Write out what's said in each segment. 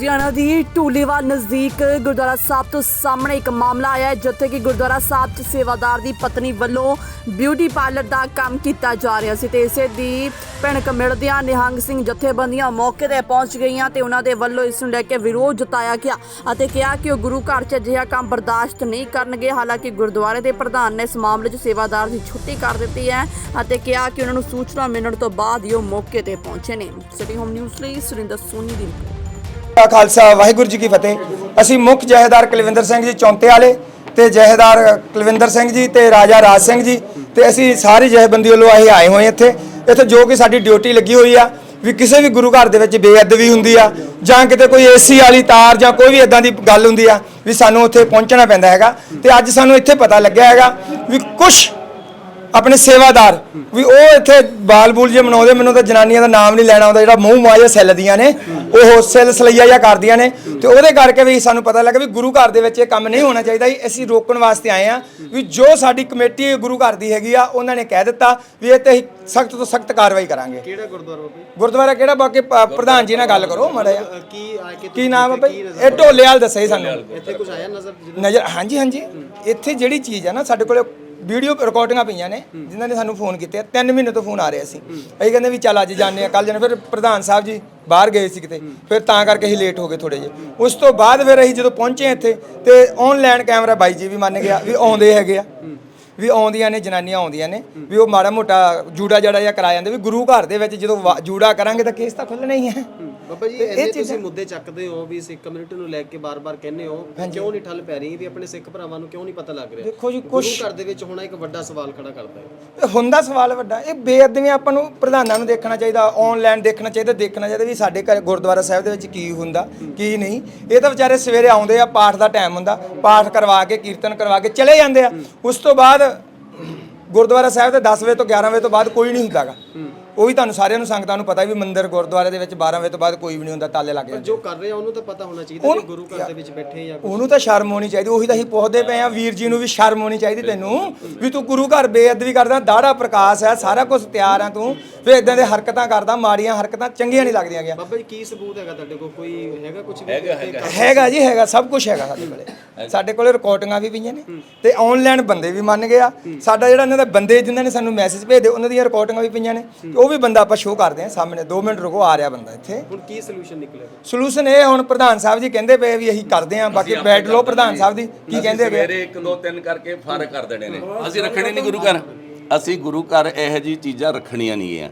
ਲੁਧਿਆਣਾ ਦੀ ਢੂਲੀਵਾਲ ਨਜ਼ਦੀਕ ਗੁਰਦੁਆਰਾ ਸਾਹਿਬ ਤੋਂ ਸਾਹਮਣੇ ਇੱਕ ਮਾਮਲਾ ਆਇਆ ਹੈ, ਜਿੱਥੇ ਕਿ ਗੁਰਦੁਆਰਾ ਸਾਹਿਬ 'ਚ ਸੇਵਾਦਾਰ ਦੀ ਪਤਨੀ ਵੱਲੋਂ ਬਿਊਟੀ ਪਾਰਲਰ ਦਾ ਕੰਮ ਕੀਤਾ ਜਾ ਰਿਹਾ ਸੀ ਤੇ ਇਸੇ ਦੀ ਭਿਣਕ ਮਿਲਦਿਆਂ ਨਿਹੰਗ ਸਿੰਘ ਜਥੇਬੰਦੀਆਂ ਮੌਕੇ ਤੇ ਪਹੁੰਚ ਗਈਆਂ ਤੇ ਉਹਨਾਂ ਦੇ ਵੱਲੋਂ ਇਸ ਨੂੰ ਲੈ ਕੇ ਵਿਰੋਧ ਜਤਾਇਆ ਗਿਆ ਅਤੇ ਕਿਹਾ ਕਿ ਉਹ ਗੁਰੂ ਘਰ 'ਚ ਅਜਿਹਾ ਕੰਮ ਬਰਦਾਸ਼ਤ ਨਹੀਂ ਕਰਨਗੇ। ਹਾਲਾਂਕਿ ਗੁਰਦੁਆਰੇ ਦੇ ਪ੍ਰਧਾਨ ਨੇ ਇਸ ਮਾਮਲੇ 'ਚ ਸੇਵਾਦਾਰ ਦੀ ਛੁੱਟੀ ਕਰ ਦਿੱਤੀ ਹੈ ਅਤੇ ਕਿਹਾ ਕਿ ਉਹਨਾਂ ਨੂੰ ਸੂਚਨਾ ਮਿਲਣ ਤੋਂ ਬਾਅਦ ਹੀ ਉਹ ਮੌਕੇ ਤੇ ਪਹੁੰਚੇ ਨੇ। ਸਿਟੀ ਹੋਮ ਨਿਊਜ਼ ਲਈ ਸੁਰਿੰਦਰ ਸੋਨੀ ਦੀ ਰਿਪੋਰਟ। ਕਾ ਖਾਲਸਾ, ਵਾਹਿਗੁਰੂ ਜੀ ਕੀ ਫਤਿਹ। ਅਸੀਂ ਮੁੱਖ ਜਹੇਦਾਰ ਕੁਲਵਿੰਦਰ ਸਿੰਘ ਜੀ ਚੌਂਤੇ ਵਾਲੇ ਤੇ ਜਹੇਦਾਰ ਕੁਲਵਿੰਦਰ ਸਿੰਘ ਜੀ ਤੇ ਰਾਜਾ ਰਾਜ ਸਿੰਘ ਜੀ ਤੇ ਅਸੀਂ ਸਾਰੀ ਜਹੇਬੰਦੀ ਵੱਲੋਂ ਅਸੀਂ ਆਏ ਹੋਏ ਇੱਥੇ। ਇੱਥੇ ਜੋ ਕਿ ਸਾਡੀ ਡਿਊਟੀ ਲੱਗੀ ਹੋਈ ਆ, ਵੀ ਕਿਸੇ ਵੀ ਗੁਰੂ ਘਰ ਦੇ ਵਿੱਚ ਬੇਅਦਬੀ ਹੁੰਦੀ ਆ ਜਾਂ ਕਿਤੇ ਕੋਈ ਏਸੀ ਵਾਲੀ ਤਾਰ ਜਾਂ ਕੋਈ ਵੀ ਇਦਾਂ ਦੀ ਗੱਲ ਹੁੰਦੀ ਆ, ਵੀ ਸਾਨੂੰ ਉੱਥੇ ਪਹੁੰਚਣਾ ਪੈਂਦਾ ਹੈਗਾ। ਤੇ ਅੱਜ ਸਾਨੂੰ ਇੱਥੇ ਪਤਾ ਲੱਗਿਆ ਹੈਗਾ ਵੀ ਕੁਝ ਆਪਣੇ ਸੇਵਾਦਾਰ। ਵੀ ਉਹ ਇੱਥੇ ਬਾਲ ਬੂਲ ਜੇ ਮਨਾਉਂਦੇ ਮੈਨੂੰ ਤਾਂ ਜਨਾਨੀਆਂ ਦਾ ਨਾਮ ਨਹੀਂ ਲੈਣਾ ਆਉਂਦਾ ਜਿਹੜਾ ਮੂੰਹ ਮਾਇਆ ਸੈੱਲਦੀਆਂ ਨੇ ਉਹ ਸੈੱਲ ਸਲਈਆ ਜਾਂ ਕਰਦੀਆਂ ਨੇ। ਤੇ ਉਹਦੇ ਕਰਕੇ ਵੀ ਸਾਨੂੰ ਪਤਾ ਲੱਗਾ ਵੀ ਗੁਰੂ ਘਰ ਦੇ ਵਿੱਚ ਇਹ ਕੰਮ ਨਹੀਂ ਹੋਣਾ ਚਾਹੀਦਾ ਜੀ ਅਸੀਂ ਰੋਕਣ ਵਾਸਤੇ ਆਏ ਆ ਵੀ ਜੋ ਸਾਡੀ ਕਮੇਟੀ ਗੁਰੂ ਘਰ ਦੀ ਹੈਗੀ ਆ ਉਹਨਾਂ ਨੇ ਕਹਿ ਦਿੱਤਾ ਵੀ ਇਹ ਤੇ ਸਖਤ ਤੋਂ ਸਖਤ ਕਾਰਵਾਈ ਕਰਾਂਗੇ। ਕਿਹੜਾ ਗੁਰਦੁਆਰਾ ਬਾਬੇ ਗੁਰਦੁਆਰਾ ਕਿਹੜਾ ਬਾਕੀ ਪ- ਪ੍ਰਧਾਨ ਜੀ ਨਾਲ ਗੱਲ ਕਰੋ ਮਾੜਾ ਜਿਹਾ। ਅ, ਕੀ ਆ ਕੇ ਕੀ ਨਾਮ ਹੈ ਭਾਈ ਇਹ ਢੋਲੇ ਵਾਲ ਦੱਸੇ ਸਾਨੂੰ। ਇੱਥੇ ਕੁਝ ਆਇਆ ਨਜ਼ਰ? ਜਦੋਂ ਨਜ਼ਰ ਹਾਂਜੀ ਹਾਂਜੀ। ਇੱਥੇ ਜਿਹੜੀ ਚੀਜ਼ ਹੈ ਨਾ ਸਾਡੇ ਕੋਲੇ ਵੀਡੀਓ ਰਿਕਾਰਡਿੰਗਾਂ ਪਈਆਂ ਨੇ ਜਿਨ੍ਹਾਂ ਨੇ ਸਾਨੂੰ ਫੋਨ ਕੀਤੇ ਆ। ਤਿੰਨ ਮਹੀਨੇ ਤੋਂ ਫੋਨ ਆ ਰਿਹਾ ਸੀ। ਅਸੀਂ ਕਹਿੰਦੇ ਵੀ ਚੱਲ ਅੱਜ ਜਾਂਦੇ ਆ ਕੱਲ ਜਾਣੇ ਫਿਰ ਪ੍ਰਧਾਨ ਸਾਹਿਬ ਜੀ ਬਾਹਰ ਗਏ ਸੀ ਕਿਤੇ। ਫਿਰ ਤਾਂ ਕਰਕੇ ਅਸੀਂ ਲੇਟ ਹੋ ਗਏ ਥੋੜੇ ਜਿਹੇ। ਉਸ ਤੋਂ ਬਾਅਦ ਫਿਰ ਅਸੀਂ ਜਦੋਂ ਪਹੁੰਚੇ ਇੱਥੇ ਤੇ ਆਨਲਾਈਨ ਕੈਮਰਾ ਬਾਈ ਜੀ ਵੀ ਮੰਨ ਗਿਆ ਵੀ ਆਉਂਦੇ ਹੈਗੇ ਆ। ਵੀ ਆਉਂਦੀਆਂ ਨੇ ਜਨਾਨੀਆਂ ਆਉਂਦੀਆਂ ਨੇ। ਵੀ ਉਹ ਮਾੜਾ ਮੋਟਾ ਜੂੜਾ ਜੜਾ ਜਿਹਾ ਕਰਾ ਜਾਂਦੇ। ਵੀ ਗੁਰੂ ਘਰ ਦੇ ਵਿੱਚ ਜਦੋਂ ਜੂੜਾ ਕਰਾਂਗੇ ਤਾਂ ਕੇਸ ਤਾਂ ਖੁੱਲਣਾ ਹੀ। ਹੈ। ਬਾਬਾ ਜੀ ਇਹ ਤੁਸੀਂ ਮੁੱਦੇ ਚੱਕਦੇ ਹੋ ਵੀ ਸਿੱਖ ਕਮਿਊਨਿਟੀ ਨੂੰ ਲੈ ਕੇ ਬਾਰ-ਬਾਰ ਕਹਿੰਦੇ ਹੋ ਕਿਉਂ ਨਹੀਂ ਠੱਲ ਪੈ ਰਹੀ ਵੀ ਆਪਣੇ ਸਿੱਖ ਭਰਾਵਾਂ ਨੂੰ ਕਿਉਂ ਨਹੀਂ ਪਤਾ ਲੱਗ ਰਿਹਾ? ਦੇਖੋ ਜੀ ਕੁਛ ਘਰ ਦੇ ਵਿੱਚ ਹੋਣਾ ਇੱਕ ਵੱਡਾ ਸਵਾਲ ਖੜਾ ਕਰਦਾ ਹੈ। ਇਹ ਹੁੰਦਾ ਸਵਾਲ ਵੱਡਾ ਇਹ ਬੇਅਦਬੀਆਂ ਆਪਾਂ ਨੂੰ ਪ੍ਰਧਾਨਾਂ ਨੂੰ ਦੇਖਣਾ ਚਾਹੀਦਾ ਆਨਲਾਈਨ ਦੇਖਣਾ ਚਾਹੀਦਾ ਦੇਖਣਾ ਚਾਹੀਦਾ ਵੀ ਸਾਡੇ ਘਰ ਗੁਰਦੁਆਰਾ ਸਾਹਿਬ ਦੇ ਵਿੱਚ ਕੀ ਹੁੰਦਾ ਕੀ ਨਹੀਂ। ਇਹ ਤਾਂ ਵਿਚਾਰੇ ਸਵੇਰੇ ਆਉਂਦੇ ਆ ਪਾਠ ਦਾ ਟਾਈਮ ਹੁੰਦਾ ਪਾਠ ਕਰਵਾ ਕੇ ਕੀਰਤਨ ਕਰਵਾ ਕੇ ਚਲੇ ਜਾਂਦੇ ਆ। ਉਸ ਤੋਂ ਬਾਅਦ ਗੁਰਦੁਆਰਾ ਸਾਹਿਬ ਦੇ 10 ਵਜੇ ਤੋਂ 11 ਵਜੇ ਤੋਂ ਬਾਅਦ ਕੋਈ ਨਹੀਂ ਹੁੰਦਾਗਾ ਉਹ ਵੀ ਤੁਹਾਨੂੰ ਸਾਰਿਆਂ ਨੂੰ ਸੰਗਤਾਂ ਨੂੰ ਪਤਾ ਵੀ ਮੰਦਿਰ ਗੁਰਦੁਆਰੇ ਦੇ ਵਿੱਚ 12 ਵਜੇ ਤੋਂ ਬਾਅਦ ਕੋਈ ਵੀ ਨਹੀਂ ਹੁੰਦਾ ਤਾਲੇ ਲੱਗ ਜਾਂਦੇ ਜੋ ਕਰ ਰਿਹਾ ਉਹਨੂੰ ਤਾਂ ਪਤਾ ਹੋਣਾ ਚਾਹੀਦਾ ਕਿ ਗੁਰੂ ਘਰ ਦੇ ਵਿੱਚ ਬੈਠੇ ਜਾਂ ਉਹਨੂੰ ਤਾਂ ਸ਼ਰਮ ਹੋਣੀ ਚਾਹੀਦੀ ਉਹੀ ਤਾਂ ਅਸੀਂ ਪੁੱਛਦੇ ਪਏ ਆ ਵੀਰ ਜੀ ਨੂੰ ਵੀ ਸ਼ਰਮ ਹੋਣੀ ਚਾਹੀਦੀ ਤੈਨੂੰ ਵੀ ਤੂੰ ਗੁਰੂ ਘਰ ਬੇਅਦਬੀ ਕਰਦਾ ਦਾੜਾ ਪ੍ਰਕਾਸ਼ ਹੈ ਸਾਰਾ ਕੁਝ ਤਿਆਰ ਆ ਤੂੰ ਵੀ ਇਦਾਂ ਦੇ ਹਰਕਤਾਂ ਕਰਦਾ ਮਾੜੀਆਂ ਹਰਕਤਾਂ ਚੰਗੀਆਂ ਨਹੀਂ ਲੱਗਦੀਆਂ ਗਿਆ ਬਾਬਾ ਜੀ ਕੀ ਸਬੂਤ ਹੈਗਾ ਤੁਹਾਡੇ ਕੋਲ? ਕੋਈ ਹੈਗਾ ਕੁਝ ਵੀ? ਹੈਗਾ ਹੈਗਾ। ਜੀ ਹੈਗਾ ਸਭ ਕੁਝ ਹੈਗਾ ਸਾਡੇ ਕੋਲੇ। ਸਾਡੇ ਕੋਲੇ ਰਿਕਾਰਡਿੰਗਾਂ ਵੀ ਪਈਆਂ ਨੇ ਤੇ ਆਨਲਾਈਨ ਬੰਦੇ ਵੀ ਮੰਨ ਗਏ ਆ ਸਾਡਾ ਜਿਹੜਾ ਇਹਨਾਂ ਦਾ ਬੰਦੇ ਜਿਨ੍ਹਾਂ ਨੇ ਸਾਨੂੰ ਮੈਸੇਜ ਭੇਜਦੇ ਉਹਨਾਂ ਦੀਆਂ ਰਿਕਾਰਡਿੰਗਾਂ ਵੀ ਪਈਆਂ ਨੇ। ਤੇ ਉਹ ਵੀ ਬੰਦਾ ਆਪਾਂ ਸ਼ੋਅ ਕਰਦੇ ਆ ਸਾਹਮਣੇ 2 ਮਿੰਟ ਰੁਕੋ ਆ ਰਿਹਾ ਬੰਦਾ ਇੱਥੇ। ਹੁਣ ਕੀ ਸੋਲੂਸ਼ਨ ਨਿਕਲਿਆ ਸੋਲੂਸ਼ਨ ਇਹ ਹੁਣ ਪ੍ਰਧਾਨ ਸਾਹਿਬ ਜੀ ਕਹਿੰਦੇ ਪਏ ਵੀ ਅਸੀਂ ਕਰਦੇ ਆ ਬਾਕੀ ਬੈਠ ਲਓ ਪ੍ਰਧਾਨ ਸਾਹਿਬ ਦੀ ਕੀ ਕਹਿੰਦੇ ਹੈਗੇ ਸਵੇਰੇ 1 2 3 ਕਰਕੇ ਫ਼ਰਕ ਕਰ ਦੇਣੇ ਨੇ। ਅਸੀਂ ਰੱਖਣੇ ਨਹੀਂ ਗੁਰੂ ਘਰ। ਅਸੀਂ ਗੁਰੂ ਘਰ ਇਹੋ ਜੀ ਚੀਜ਼ਾਂ ਰੱਖਣੀਆਂ ਨਹੀਂ ਆ।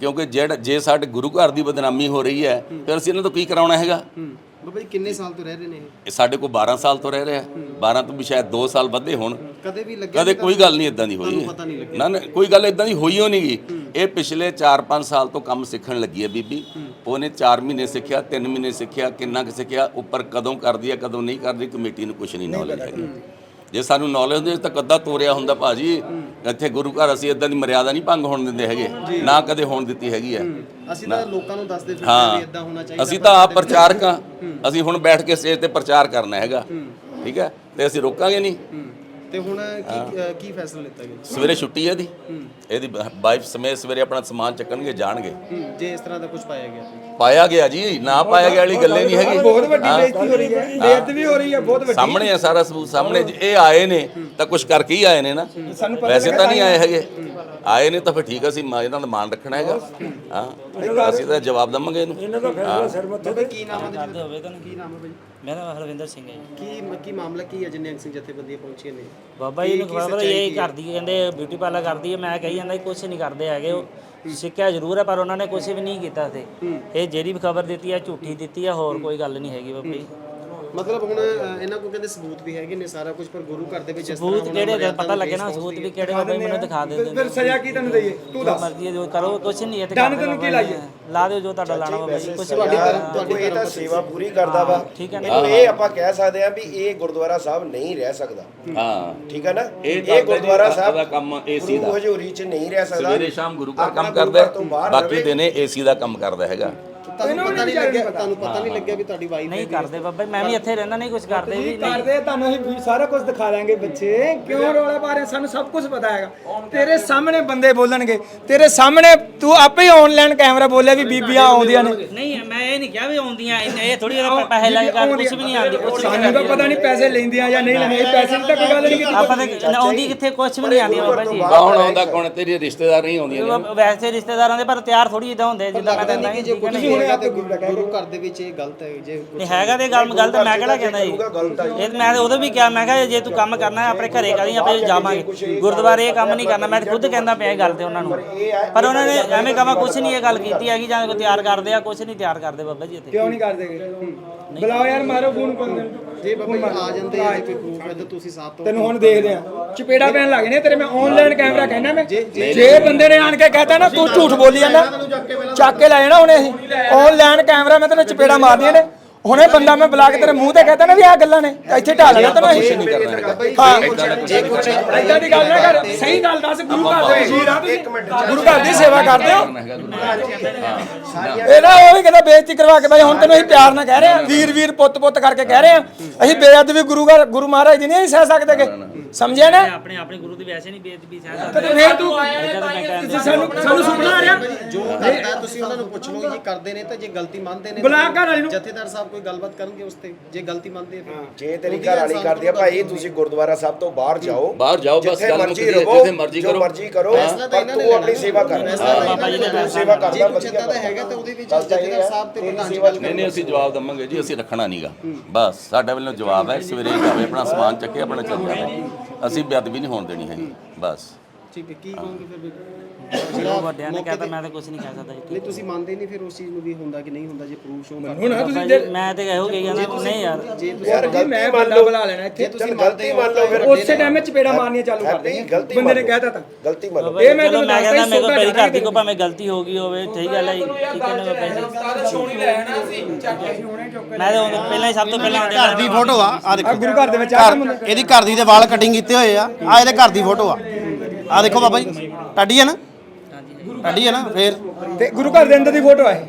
ਕਿਉਂਕਿ ਜਿਹੜਾ ਜੇ ਸਾਡੇ ਗੁਰੂ ਘਰ ਦੀ ਬਦਨਾਮੀ ਹੋ ਰਹੀ ਹੈ ਫਿਰ ਅਸੀਂ ਇਹਨਾਂ ਤੋਂ ਕੀ ਕਰਾਉਣਾ ਹੈਗਾ? ਬਾਬਾ ਜੀ ਕਿੰਨੇ ਸਾਲ ਤੋਂ ਰਹਿ ਰਹੇ ਨੇ ਇਹ? ਸਾਡੇ ਕੋਲ 12 ਸਾਲ ਤੋਂ ਰਹਿ ਰਿਹਾ। 12 ਤੋਂ ਵੀ ਸ਼ਾਇਦ 2 ਸਾਲ ਵੱਧੇ ਹੋਣ। ਕਦੇ ਵੀ ਲੱਗਿਆ ਕਦੇ ਕੋਈ ਗੱਲ ਨਹੀਂ ਇਦਾਂ ਦੀ ਹੋਈ। ਨਾ ਨਾ ਕੋਈ ਗੱਲ ਇਦਾਂ ਦੀ ਹੋਈ ਹੋ ਨਹੀਂ ਗਈ ਇਹ ਪਿਛਲੇ 4-5 ਸਾਲ ਤੋਂ ਕੰਮ ਸਿੱਖਣ ਲੱਗੀ ਹੈ ਬੀਬੀ। ਉਹਨੇ 4 ਮਹੀਨੇ ਸਿੱਖਿਆ 3 ਮਹੀਨੇ ਸਿੱਖਿਆ ਕਿੰਨਾ ਕੁ ਸਿੱਖਿਆ ਉੱਪਰ ਕਦੋਂ ਕਰਦੀ ਹੈ ਕਦੋਂ ਨਹੀਂ ਕਰਦੀ ਕਮੇਟੀ ਨੂੰ ਕੁਝ ਨਹੀਂ ਨੌਲੇਜ ਹੈਗੀ। ਜੇ ਸਾਨੂੰ ਨੌਲੇਜ ਹੁੰਦੀ ਤਾਂ ਕੱਦਾ ਤੋਰਿਆ ਹੁੰਦਾ ਭਾਜੀ? ਇੱਥੇ ਗੁਰੂ ਘਰ ਅਸੀਂ ਇਦਾਂ ਦੀ ਮਰਿਆਦਾ ਨਹੀਂ ਭੰਗ ਹੋਣ ਦਿੰਦੇ ਹੈਗੇ ਨਾ ਕਦੇ ਹੋਣ ਦਿੱਤੀ ਹੈਗੀ ਹੈ। ਅਸੀਂ ਤਾਂ ਲੋਕਾਂ ਨੂੰ ਦੱਸਦੇ ਫਿਰਦੇ ਹਾਂ। ਵੀ ਇਦਾਂ ਹੋਣਾ ਚਾਹੀਦਾ ਅਸੀਂ ਤਾਂ ਆਪ ਪ੍ਰਚਾਰਕ ਹਾਂ। ਅਸੀਂ ਹੁਣ ਬੈਠ ਕੇ ਸਟੇਜ ਤੇ ਪ੍ਰਚਾਰ ਕਰਨਾ ਹੈਗਾ ਠੀਕ ਹੈ? ਤੇ ਅਸੀਂ ਰੋਕਾਂਗੇ ਨਹੀਂ। ਤੇ ਹੁਣ ਕੀ ਅ, ਕੀ ਫੈਸਲਾ ਲਿੱਤਾ ਗਿਆ? ਸਵੇਰੇ ਛੁੱਟੀ ਹੈ ਇਹਦੀ। ਇਹਦੀ ਵਾਈਫ ਸਮੇਤ ਸਵੇਰੇ ਆਪਣਾ ਸਮਾਨ ਚੱਕਣਗੇ ਜਾਣਗੇ। ਹੂੰ, ਜੇ ਇਸ ਤਰ੍ਹਾਂ ਦਾ ਕੁਝ ਪਾਇਆ ਗਿਆ ਪਾਇਆ ਗਿਆ ਜੀ ਨਾ ਪਾਇਆ ਗਿਆ ਵਾਲੀ ਗੱਲੇ ਨਹੀਂ ਹੈਗੀ। ਬਹੁਤ ਵੱਡੀ ਬੇਇੱਜ਼ਤੀ ਹੋ ਰਹੀ ਹੈ ਬੇਇੱਜ਼ਤੀ ਹੋ ਰਹੀ ਹੈ ਬਹੁਤ ਵੱਡੀ। ਸਾਹਮਣੇ ਆ ਸਾਰਾ ਸਬੂਤ ਸਾਹਮਣੇ ਜੇ ਇਹ ਆਏ ਨੇ ਤਾਂ ਕੁਝ ਕਰਕੇ ਹੀ ਆਏ ਨੇ ਨਾ? ਵੈਸੇ ਤਾਂ ਨਹੀਂ ਆਏ ਹੈਗੇ। ਆਏ ਨੇ ਤਾਂ ਫਿਰ ਠੀਕ ਆ, ਅਸੀਂ ਮਾ- ਇਹਨਾਂ ਦਾ ਮਾਨ ਰੱਖਣਾ ਹੈਗਾ। ਹਾਂ। ਅਸੀਂ ਤਾਂ ਜਵਾਬ ਦਵਾਂਗੇ ਇਹਨੂੰ। ਬਾਬਾ ਕੀ ਨਾਮ ਹੈ ਜੀ ਹੋਵੇ ਤਾਂ ਕੀ ਨਾਮ ਹੈ ਭਾਈ ਮੇਰਾ ਨਾਮ ਹਰਵਿੰਦਰ ਸਿੰਘ ਹੈ ਜੀ। ਕੀ ਕੀ ਮਾਮਲਾ ਕੀ ਹੈ ਜਿੰਨੇ ਸਿੰਘ ਜਥੇਬੰਦੀਆਂ ਪਹੁੰਚੀਆਂ ਨੇ? ਬਾਬਾ ਜੀ ਨੂੰ ਖਬਰ ਇਹ ਕਰਦੀ ਹੈ? ਕਹਿੰਦੇ ਬਿਊਟੀ ਪਾਰਲਰ ਕਰਦੀ ਹੈ। ਮੈਂ ਕਹੀ ਜਾਂਦਾ ਕੁਝ ਨਹੀਂ ਕਰਦੇ ਹੈਗੇ ਉਹ। ਸਿੱਖਿਆ ਜ਼ਰੂਰ ਹੈ ਪਰ ਉਹਨਾਂ ਨੇ ਕੁਝ ਵੀ ਨਹੀਂ ਕੀਤਾ ਤੇ ਇਹ ਜਿਹੜੀ ਵੀ ਖਬਰ ਦਿੱਤੀ ਹੈ ਝੂਠੀ ਦਿੱਤੀ ਹੈ ਹੋਰ ਕੋਈ ਗੱਲ ਨਹੀਂ ਹੈਗੀ ਬਾਬਾ ਜੀ। ਮਤਲਬ ਹੁਣ ਅ, ਇਹਨਾਂ ਕੋਲ ਕਹਿੰਦੇ ਸਬੂਤ ਵੀ ਹੈਗੇ ਨੇ ਸਾਰਾ ਕੁਝ ਪਰ ਗੁਰੂ ਘਰ ਦੇ ਵਿੱਚ ਇਸ ਤਰ੍ਹਾਂ ਸਬੂਤ ਹੋਣਾ ਕਿਹੜੇ ਦੇ ਮਰਿਆਦਾ ਪਤਾ ਨੂੰ ਲੱਗੇ ਨਾ ਸਬੂਤ ਵੀ ਕਿਹੜੇ ਜੀ ਮੈਨੂੰ ਦਿਖਾ ਦੇ ਫਿਰ ਸਜ਼ਾ ਕੀ ਤੈਨੂੰ ਦਈਏ? ਤੂੰ ਦੱਸ। ਮਰਜ਼ੀ ਹੈ ਜੋ ਕਰੋ ਕੁਝ ਨਹੀਂ ਇੱਥੇ ਕਰਦੇ ਤੈਨੂੰ ਕੀ। ਲਾਈਏ? ਲਾ ਦਿਓ ਜੋ ਤੁਹਾਡਾ ਲਾਣਾ ਜੀ ਕੁਝ ਤੁਹਾਡੀ ਧਰਮ ਤੁਹਾਡੀ ਇਹ ਤਾਂ ਸੇਵਾ ਪੂਰੀ ਕਰਦਾ ਵਾ। ਠੀਕ ਹੈ ਨਾ। ਇਹਨੂੰ ਇਹ ਆਪਾਂ ਕਹਿ ਸਕਦੇ ਆ ਵੀ ਇਹ ਗੁਰਦੁਆਰਾ ਸਾਹਿਬ ਨਹੀਂ ਰਹਿ ਸਕਦਾ। ਹਾਂ। ਠੀਕ ਹੈ ਨਾ? ਇਹ ਇਹ ਗੁਰਦੁਆਰਾ ਦਾ ਸਾਹਿਬ ਕੰਮ ਏਸੀ ਗੁਰੂ ਦਾ। ਹਜ਼ੂਰੀ ਚ ਨਹੀਂ ਰਹਿ ਸਕਦਾ। ਸਵੇਰੇ ਸ਼ਾਮ ਗੁਰੂ ਘਰ ਆਪਣਾ ਕੰਮ ਗੁਰੂ ਕਰਦਾ ਘਰ ਤੋਂ ਬਾਹਰ ਬਾਕੀ। ਦਿਨੇ ਏਸੀ ਦਾ ਕੰਮ ਕਰਦਾ ਹੈਗਾ। ਤੁਹਾਨੂੰ ਪਤਾ ਨਹੀਂ ਲੱਗਿਆ ਤੁਹਾਨੂੰ ਪਤਾ ਨਹੀਂ ਲੱਗਿਆ ਵੀ ਤੁਹਾਡੀ ਵਾਈਫ ਨਹੀਂ ਕਰਦੇ ਬਾਬਾ ਜੀ, ਮੈਂ ਵੀ ਇੱਥੇ ਰਹਿੰਦਾ ਨਹੀਂ ਕੁਝ ਕਰਦੇ ਵੀ ਨਹੀਂ। ਕਰਦੇ ਤੁਹਾਨੂੰ ਅਸੀਂ ਵੀ ਸਾਰਾ ਕੁਝ ਦਿਖਾ ਦਾਂਗੇ ਬੱਚੇ। ਕਿਉਂ ਰੋਲਾ ਪਾ ਰਹੇ ਸਾਨੂੰ ਸਭ ਕੁਝ ਪਤਾ ਹੈਗਾ। ਤੇਰੇ ਸਾਹਮਣੇ ਬੰਦੇ ਬੋਲਣਗੇ। ਤੇਰੇ ਸਾਹਮਣੇ ਤੂੰ ਆਪੇ ਹੀ ਆਨਲਾਈਨ ਕੈਮਰਾ ਬੋਲਿਆ ਵੀ ਬੀਬੀਆਂ ਆਉਂਦੀਆਂ ਨੇ। ਨਹੀਂ ਮੈਂ ਇਹ ਨਹੀਂ ਕਿਹਾ ਵੀ ਆਉਂਦੀਆਂ ਇੰਨੇ- ਇਹ ਥੋੜੀ ਜਿਹੀ ਪੈਸੇ ਲੈ ਕੇ ਕਰ ਕੁਝ ਵੀ ਨਹੀਂ ਆਉਂਦੀ ਕੁਝ ਸਾਨੂੰ ਤਾਂ ਪਤਾ ਨਹੀਂ ਪੈਸੇ ਲੈਂਦੀਆਂ ਜਾਂ ਨਹੀਂ ਲੈਂਦੀਆਂ। ਪੈਸੇ ਦੀ ਤਾਂ ਕੋਈ ਗੱਲ ਨਹੀਂ ਕੀਤੀ। ਆਪਾਂ ਤਾਂ ਆਉਂਦੀ ਕਿੱਥੇ ਕੁਝ ਵੀ ਨਹੀਂ ਆਉਂਦੀ ਬਾਬਾ ਜੀ। ਕੌਣ ਆਉਂਦਾ ਕੌਣ? ਤੇਰੀ ਰਿਸ਼ਤੇਦਾਰ ਨਹੀਂ ਆਉਂਦੀਆਂ ਨੇ। ਵੈਸੇ ਰਿਸ਼ਤੇਦਾਰਾਂ ਦੇ ਪਰ ਤਿਆਰ ਥੋੜੀ ਜਿੱਦਾਂ ਹੁੰਦੇ ਜਿੱਦਾਂ ਮੈਂ ਕਹਿੰਦਾ ਜੇ ਕੁਝ ਹੋਏਗਾ ਤੇ ਗੁਰੂ ਘਰ ਦੇ ਵਿੱਚ ਇਹ ਗਲਤ ਹੈ ਜੇ ਨਹੀਂ ਹੈਗਾ ਤੇ ਗੱਲ ਗਲਤ ਮੈਂ ਕਿਹੜਾ ਕਹਿੰਦਾ ਜੀ? ਇਹ ਤਾਂ ਮੈਂ ਤਾਂ ਉਦੋਂ ਵੀ ਕਿਹਾ ਮੈਂ ਕਿਹਾ ਜੇ ਤੂੰ ਕੰਮ ਕਰਨਾ ਹੈ ਆਪਣੇ ਘਰੇ ਕਰੀ ਆਪਾਂ ਜਾਵਾਂਗੇ। ਗੁਰਦੁਆਰੇ ਇਹ ਕੰਮ ਨਹੀਂ ਕਰਨਾ ਮੈਂ ਤਾਂ ਖੁਦ ਕਹਿੰਦਾ ਪਿਆ ਇਹ ਗੱਲ ਤੇ ਉਹਨਾਂ ਨੂੰ। ਪਰ ਉਹਨਾਂ ਨੇ ਐਵੇਂ ਕਹਾਂ ਕੁਝ ਨਹੀਂ ਇਹ ਗੱਲ ਕੀਤੀ ਹੈਗੀ ਜਾਂ ਕੋਈ ਤਿਆਰ ਕਰਦੇ ਆ ਕੁਝ ਨਹੀਂ ਤਿਆਰ ਕਰਦੇ ਬਾਬਾ ਜੀ ਇੱਥੇ। ਕਿਉਂ ਨਹੀਂ ਕਰਦੇਗੇ ਬੁਲਾਓ ਯਾਰ ਮਾਰੋ ਫੋਨ ਬੰਦੇ ਨੂੰ ਜੇ ਬਾਬਾ ਜੀ ਆ ਜਾਂਦੇ ਆ ਕੋਈ ਪ੍ਰੂਫ ਹੈ ਤਾਂ ਤੁਸੀਂ ਸਾਥ ਤੋਂ ਤੈਨੂੰ ਹੁਣ ਦੇਖਦੇ ਆ। ਚਪੇੜਾ ਪੈਣ ਲੱਗ ਨੇ ਤੇਰੇ ਮੈਂ ਆਨਲਾਈਨ ਕੈਮਰਾ ਕਹਿਣਾ ਮੈਂ। ਜੇ ਬੰਦੇ ਨੇ ਆਣ ਕੇ ਕਹਤਾ ਨਾ ਤੂੰ ਝੂਠ ਬੋਲੀ ਜਾਂਦਾ। ਚੱਕ ਕੇ ਲੈ ਜਾਣਾ ਹੁਣੇ ਅਸੀਂ। ਆਨਲਾਈਨ ਕੈਮਰਾ ਮੈਂ ਤੈਨੂੰ ਚਪੇੜਾ ਮਾਰਦੀਆਂ ਨੇ। ਹੁਣੇ ਬੰਦਾ ਮੈਂ ਬੁਲਾ ਕੇ ਤੇਰੇ ਮੂੰਹ ਤੇ ਕਹਤਾ ਨਾ ਵੀ ਆਹ ਗੱਲਾਂ ਨੇ ਤਾਂ ਇੱਥੇ ਢਾਲ ਲਿਆ ਤੈਨੂੰ ਅਸੀਂ ਹਾਂ। ਜੇ ਕੁਝ ਏਦਾਂ ਦੀ ਗੱਲ ਨਾ ਕਰ। ਸਹੀ ਗੱਲ ਦੱਸ ਗੁਰੂ ਘਰ ਦੇ ਵਜ਼ੀਰ ਆ ਤੁਸੀਂ। ਗੁਰੂ ਘਰ ਦੀ ਸੇਵਾ ਕਰਦੇ ਹੋ। ਇਹ ਨਾ ਉਹ ਵੀ ਕਹਿੰਦਾ ਬੇਇੱਜ਼ਤੀ ਕਰਵਾ ਕੇ ਬਾਈ ਹੁਣ ਤੈਨੂੰ ਅਸੀਂ ਪਿਆਰ ਨਾਲ ਕਹਿ ਰਹੇ ਆ ਵੀਰ ਵੀਰ ਪੁੱਤ ਪੁੱਤ ਕਰਕੇ ਕਹਿ ਰਹੇ ਆ ਅਸੀਂ ਬੇਅਦਬੀ ਗੁਰੂ ਘਰ ਗੁਰੂ ਮਹਾਰਾਜ ਦੀ ਨਹੀਂ ਸਹਿ ਸਕਦੇਗੇ ਸਮਝਿਆ ਨਾ? ਆਪਣੇ ਆਪਣੇ ਗੁਰੂ ਦੀ ਵੈਸੇ ਨਹੀਂ ਬੇਇੱਜ਼ਤੀ ਸਹਿ ਸਕਦੇ। ਫੇਰ ਤੂੰ ਸਾਨੂੰ ਸਾਨੂੰ ਸੁਪਨਾ ਆ ਰਿਹਾ। ਜੋ ਕਰਦਾ ਤੁਸੀਂ ਉਹਨਾਂ ਨੂੰ ਪੁੱਛ ਲਓ ਜੀ ਕਰਦੇ ਨੇ ਤਾਂ ਜੇ ਗਲਤੀ ਮੰਨਦੇ ਨੇ ਬੁਲਾ ਘਰ ਵਾਲੀ ਨੂੰ। ਜਥੇਦਾਰ ਸਾਹਿਬ ਕੋਈ ਗੱਲਬਾਤ ਕਰਨਗੇ ਉਸ ਤੇ? ਜੇ ਗਲਤੀ ਮੰਨਦੇ ਆ ਫਿਰ। ਜੇ ਤੇਰੀ ਘਰ ਵਾਲੀ ਕਰਦੀ ਆ ਭਾਈ ਤੁਸੀਂ ਗੁਰਦੁਆਰਾ ਸਾਹਿਬ ਤੋਂ ਬਾਹਰ ਜਾਓ। ਬਾਹਰ ਜਾਓ, ਬਸ ਜਿੱਥੇ ਗੱਲ ਮਰਜ਼ੀ ਮੁੱਕਦੀ ਹੈ, ਰਹੋ, ਜਿੱਥੇ ਮਰਜ਼ੀ ਜੋ ਕਰੋ। ਮਰਜ਼ੀ ਕਰੋ ਫੈਸਲਾ ਤਾਂ ਪਰ ਇਹਨਾਂ ਨੇ ਤੂੰ ਲੈਣਾ ਆਪਣੀ ਸੇਵਾ ਕਰ। ਫੈਸਲਾ ਤਾਂ ਤੂੰ ਸੇਵਾ ਜੇ ਕਰਦਾ ਕੁਝ ਵਧੀਆ ਏਦਾਂ ਦਾ ਹੈਗਾ ਤਾਂ ਉਹਦੇ ਵਿੱਚ ਗੱਲ ਤਾਂ ਇਹ ਜਥੇਦਾਰ ਹੈ, ਸਾਹਿਬ ਤੇ ਤੇਰੀ ਪ੍ਰਧਾਨ ਜੀ ਸੇਵਾ ਨਹੀਂ ਨਹੀਂ ਅਸੀਂ ਜਵਾਬ ਦਵਾਂਗੇ ਜੀ ਅਸੀਂ ਰੱਖਣਾ ਨਹੀਂਗਾ ਬਸ ਸਾਡੇ ਵੱਲੋਂ ਜਵਾਬ ਹੈ ਸਵੇਰੇ ਹੀ ਜਾਵੇ ਆਪਣਾ ਸਮਾਨ ਚੱਕੇ ਆਪਣਾ ਚੱਲ ਜਾਵੇ ਅਸੀਂ ਬੇਅਦਬੀ ਨਹੀਂ ਹੋਣ ਦੇਣੀ ਹੈਗੀ। ਬਸ। ਠੀਕ ਹੈ ਕੀ ਕਹੋਗੇ ਫਿਰ ਵੀ? ਜਿਹੜਾ ਵੱਡਿਆਂ ਨੇ ਕਹਿਤਾ ਮੈਂ ਤਾਂ ਕੁਝ ਨਹੀਂ ਕਹਿ ਸਕਦਾ ਜੀ ਨਹੀਂ ਤੁਸੀਂ ਮੰਨਦੇ ਨਹੀਂ ਫਿਰ ਉਸ ਚੀਜ਼ ਨੂੰ ਵੀ ਹੁੰਦਾ ਕਿ ਨਹੀਂ ਹੁੰਦਾ ਜੇ ਪ੍ਰੂਫ ਸ਼ੋ ਹੁਣ ਆ ਤੁਸੀਂ ਬਾਬਾ ਜੀ, ਮੈਂ ਤੇ ਇਹੋ ਕਹੀ ਜਾਂਦਾ ਨਹੀਂ ਯਾਰ। ਜੇ ਤੁਸੀਂ ਯਾਰ ਜੀ ਮੈਂ ਬੰਦਾ ਬੁਲਾ ਲੈਣਾ ਇੱਥੇ ਚੱਲ ਗਲਤੀ ਮੰਨ ਲਓ ਫਿਰ ਉਸੇ ਟਾਈਮ ਵਿੱਚ ਚਪੇੜਾ ਮਾਰਨੀਆਂ ਚਾਲੂ ਕਰ ਨਹੀਂ ਦੇਣੀਆਂ ਗਲਤੀ ਬੰਦੇ ਨੇ ਮੰਨ ਕਹਿਤਾ ਤਾਂ। ਗਲਤੀ ਮੰਨ ਲਓ। ਬਾਬਾ ਇਹ ਮੈਂ ਚਲੋ ਤੁਹਾਨੂੰ ਮੈਂ ਕਹਿੰਦਾ ਦੱਸਦਾ ਮੇਰੇ ਕੋਲ ਹੀ ਮੇਰੀ ਸੌਦਾ ਘਰ ਦੀ ਕੋ ਭਾਵੇਂ ਗਲਤੀ ਹੋ ਗਈ ਹੋਵੇ ਸਹੀ ਗੱਲ ਹੈ ਜੀ ਠੀਕ ਹੈ ਨਾ ਬਾਬਾ ਜੀ। ਮੈਂ ਤਾਂ ਉਦੋਂ ਪਹਿਲਾਂ ਹੀ ਸਭ ਤੋਂ ਪਹਿਲਾਂ ਆਉਂਦੇ ਘਰ ਦੀ ਫੋਟੋ ਆ ਆ ਦੇਖੋ। ਆ ਗੁਰੂ ਘਰ ਦੇ ਵਿੱਚ ਆ ਕੰਮ ਇਹਦੀ ਘਰ ਦੀ ਦੇ ਵਾਲ ਕਟਿੰਗ ਕੀਤੇ ਹੋਏ ਆ। ਆ ਇਹਦੇ ਘਰ ਦੀ ਫੋਟੋ ਆ। ਆ ਦੇਖੋ ਬਾਬਾ ਜੀ ਟੱਡੀ ਹੈ ਨਾ ਟੱਡੀ ਹੈ ਨਾ ਫੇਰ। ਤੇ ਗੁਰੂ ਘਰ ਦੇ ਅੰਦਰ ਦੀ ਫੋਟੋ ਇਹ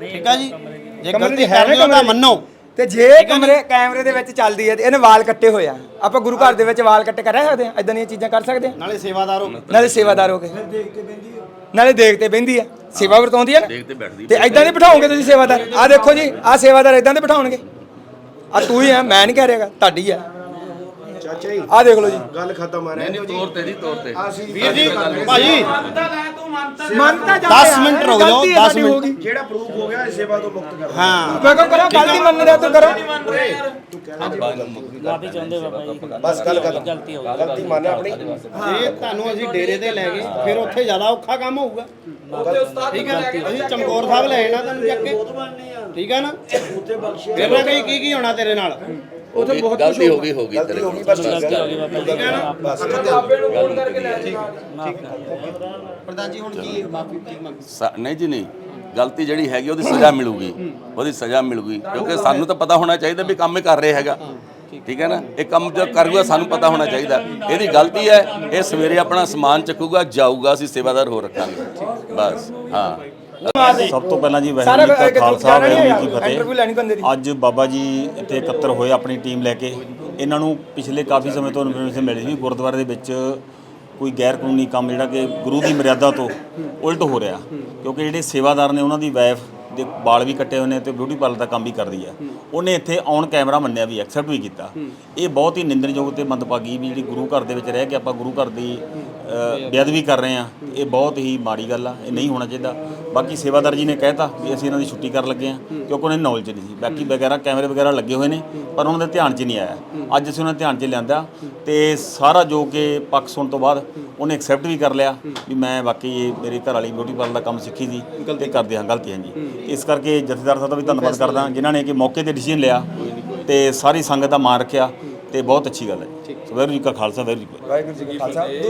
ਠੀਕ ਆ ਜੀ। ਜੇ ਕਮਰੇ ਗਲਤੀ ਦੀ ਹੈ ਨਾ ਹੋ ਤਾਂ ਕਮਰੇ ਦੀ? ਮੰਨੋ। ਤੇ ਜੇ ਕਮਰੇ ਕੈਮਰੇ ਦੇ ਵਿੱਚ ਚੱਲਦੀ ਹੈ ਤੇ ਇਹਨੇ ਵਾਲ ਕੱਟੇ ਹੋਏ ਆ। ਆਪਾਂ ਗੁਰੂ ਘਰ ਦੇ ਵਿੱਚ ਵਾਲ ਕੱਟੇ ਕਰ ਸਕਦੇ ਆ ਇਦਾਂ ਦੀਆਂ ਚੀਜ਼ਾਂ ਕਰ ਸਕਦੇ ਆ ਨਾਲੇ ਸੇਵਾਦਾਰ ਹੋ ਨਾਲੇ ਸੇਵਾਦਾਰ ਹੋ ਕੇ। ਨਾਲੇ ਦੇਖ ਤੇ ਬਹਿੰਦੀ ਆ ਸੇਵਾ ਵਰਤਾਉਂਦੀ ਆ ਨਾ? ਦੇਖ ਤੇ ਬੈਠਦੀ ਤੇ ਐਦਾਂ ਦੇ ਬਿਠਾਓਗੇ ਤੁਸੀਂ ਸੇਵਾਦਾਰ? ਆ ਦੇਖੋ ਜੀ ਆ ਸੇਵਾਦਾਰ ਐਦਾਂ ਦੇ ਬਿਠਾਉਣਗੇ। ਆ ਤੂੰ ਹੀ ਆ ਮੈਂ ਨਹੀਂ ਕਹਿ ਰਿਹਾਗਾ ਤੁਹਾਡੀ ਆ। ਚਾਚਾ ਜੀ। ਆ ਦੇਖ ਲਓ ਜੀ। ਗੱਲ ਖਤਮ ਆ ਨਹੀਂ ਰਹੀ ਨਹੀਂ ਤੋਰ ਤੇ ਜੀ ਤੋਰ ਤੇ। ਵੀਰ ਜੀ ਭਾਜੀ ਮੰਨਤਾ ਜਾ 10 ਮਿੰਟ ਰੁਕ ਜਾਓ 10 ਮਿੰਟ। ਜਿਹੜਾ ਪ੍ਰੂਫ ਹੋ ਗਿਆ ਸੇਵਾ ਤੋਂ ਮੁਕਤ ਕਰ। ਹਾਂ। ਮੈਂ ਕਹੋ ਕਰੋ ਗਲਤੀ ਮੰਨ ਰਿਹਾ ਤੂੰ ਕਰੋ। ਮਾਫੀ ਚਾਹੁੰਦੇ ਬਾਬਾ ਜੀ। ਬਸ ਗੱਲ ਖਤਮ। ਗਲਤੀ ਹੋ ਗਈ ਗਲਤੀ ਮੰਨ ਆਪਣੀ ਜੇ ਤੁਹਾਨੂੰ ਅਸੀਂ ਡੇਰੇ ਤੇ ਲੈ ਗਏ ਫਿਰ ਉੱਥੇ ਜ਼ਿਆਦਾ ਔਖਾ ਕੰਮ ਹੋਊਗਾ। ਠੀਕ ਹੈ ਅਸੀਂ ਚਮਕੌਰ ਸਾਹਿਬ ਲੈ ਜਾਣਾ ਤੁਹਾਨੂੰ ਚੱਕ ਕੇ। ਠੀਕ ਹੈ ਨਾ? ਫਿਰ ਨਾ ਕਹੀ ਕੀ ਕੀ ਹੋਣਾ ਤੇਰੇ ਨਾਲ? ਉਥੇ ਬਹੁਤ ਗਲਤੀ ਹੋ ਗਈ ਹੋ ਗਈ ਤੇਰੇ ਹੋ ਗਈ ਬਸ ਗਲਤੀ ਹੋ ਗਈ ਬਸ ਮਾਫ ਕਰ ਪ੍ਰਧਾਨ ਜੀ ਹੁਣ ਕੀ ਮਾਫੀ ਕੀ ਮੰਗ ਸਾ- ਨਹੀਂ ਜੀ ਨਹੀਂ। ਗਲਤੀ ਜਿਹੜੀ ਹੈਗੀ ਉਹਦੀ ਸਜ਼ਾ ਮਿਲੂਗੀ। ਉਹਦੀ ਸਜ਼ਾ ਮਿਲੂਗੀ। ਕਿਉਂਕਿ ਸਾਨੂੰ ਤਾਂ ਪਤਾ ਹੋਣਾ ਚਾਹੀਦਾ ਵੀ ਕੰਮ ਇਹ ਕਰ ਰਿਹਾ ਹੈਗਾ। ਠੀਕ ਹੈ ਨਾ? ਇਹ ਕੰਮ ਜੋ ਕਰੂਗਾ ਸਾਨੂੰ ਪਤਾ ਹੋਣਾ ਚਾਹੀਦਾ। ਇਹਦੀ ਗਲਤੀ ਹੈ ਇਹ ਸਵੇਰੇ ਆਪਣਾ ਸਮਾਨ ਚੱਕੂਗਾ ਜਾਊਗਾ ਅਸੀਂ ਸੇਵਾਦਾਰ ਹੋ ਰੱਖਾਂਗੇ। ਬਸ ਹਾਂ। ਸਭ ਤੋਂ ਪਹਿਲਾਂ ਜੀ ਵਾਹਿਗੁਰੂ ਜੀ ਕਾ ਖਾਲਸਾ ਵਾਹਿਗੁਰੂ ਜੀ ਕੀ। ਫਤਿਹ। ਅੱਜ ਬਾਬਾ ਜੀ ਇੱਥੇ ਇਕੱਤਰ ਹੋਏ ਆਪਣੀ ਟੀਮ ਲੈ ਕੇ। ਇਹਨਾਂ ਨੂੰ ਪਿਛਲੇ ਕਾਫੀ ਸਮੇਂ ਤੋਂ ਇਨਫੋਰਮੇਸ਼ਨ ਮਿਲੀ ਸੀ ਗੁਰਦੁਆਰੇ ਦੇ ਵਿੱਚ ਕੋਈ ਗੈਰ ਕਾਨੂੰਨੀ ਕੰਮ ਜਿਹੜਾ ਕਿ ਗੁਰੂ ਦੀ ਮਰਿਆਦਾ ਤੋਂ ਉਲਟ ਹੋ ਰਿਹਾ। ਕਿਉਂਕਿ ਜਿਹੜੇ ਸੇਵਾਦਾਰ ਨੇ ਉਹਨਾਂ ਦੀ ਵਾਈਫ ਦੇ ਵਾਲ ਵੀ ਕੱਟੇ ਹੋਏ ਨੇ ਤੇ ਬਿਊਟੀ ਪਾਰਲਰ ਦਾ ਕੰਮ ਵੀ ਕਰਦੀ ਹੈ ਉਹਨੇ ਇੱਥੇ ਔਨ ਕੈਮਰਾ ਮੰਨਿਆ ਵੀ ਐਕਸੈਪਟ ਵੀ ਕੀਤਾ। ਇਹ ਬਹੁਤ ਹੀ ਨਿੰਦਣਯੋਗ ਤੇ ਮੰਦਭਾਗੀ ਵੀ ਜਿਹੜੀ ਗੁਰੂ ਘਰ ਦੇ ਵਿੱਚ ਰਹਿ ਕੇ ਆਪਾਂ ਗੁਰੂ ਘਰ ਦੀ ਬੇਅਦਬੀ ਕਰ ਰਹੇ ਆ। ਇਹ ਬਹੁਤ ਹੀ ਮਾੜੀ ਗੱਲ ਆ ਇਹ ਨਹੀਂ ਹੋਣਾ ਚਾਹੀਦਾ। ਬਾਕੀ ਸੇਵਾਦਾਰ ਜੀ ਨੇ ਕਹਿਤਾ ਵੀ ਅਸੀਂ ਇਹਨਾਂ ਦੀ ਛੁੱਟੀ ਕਰਨ ਲੱਗੇ ਆ ਕਿਉਂਕਿ ਉਹਨਾਂ ਦੀ ਨੌਲੇਜ ਨਹੀਂ ਸੀ। ਬਾਕੀ ਵਗੈਰਾ ਕੈਮਰੇ ਵਗੈਰਾ ਲੱਗੇ ਹੋਏ ਨੇ ਪਰ ਉਹਨਾਂ ਦੇ ਧਿਆਨ 'ਚ ਨਹੀਂ ਆਇਆ। ਅੱਜ ਅਸੀਂ ਉਹਨਾਂ ਦੇ ਧਿਆਨ 'ਚ ਲਿਆਂਦਾ ਤੇ ਸਾਰਾ ਜੋ ਕਿ ਪੱਖ ਸੁਣ ਤੋਂ ਬਾਅਦ ਉਹਨੇ ਐਕਸੈਪਟ ਵੀ ਕਰ ਲਿਆ ਵੀ ਮੈਂ ਬਾਕੀ ਇਹ ਮੇਰੇ ਘਰ ਵਾਲੀ ਬਿਊਟੀ ਪਾਰਲਰ ਦਾ ਕੰਮ ਸਿੱਖੀ ਸੀ ਤੇ ਕਰਦੇ ਹਾਂ ਗਲਤੀ ਹਾਂ। ਜੀ ਇਸ ਕਰਕੇ ਜਥੇਦਾਰ ਸਾਹਿਬ ਦਾ ਵੀ ਧੰਨਵਾਦ ਕਰਦਾ ਜਿਨ੍ਹਾਂ ਨੇ ਕਿ ਮੌਕੇ ਤੇ ਡਿਸੀਜਨ ਲਿਆ ਤੇ ਸਾਰੀ ਸੰਗਤ ਦਾ ਮਾਣ ਰੱਖਿਆ ਤੇ ਬਹੁਤ ਅੱਛੀ ਗੱਲ ਹੈ। ਵਾਹਿਗੁਰੂ ਜੀ ਕਾ ਖਾਲਸਾ ਵਾਹਿਗੁਰੂ ਜੀ ਕੀ ਫਤਿਹ।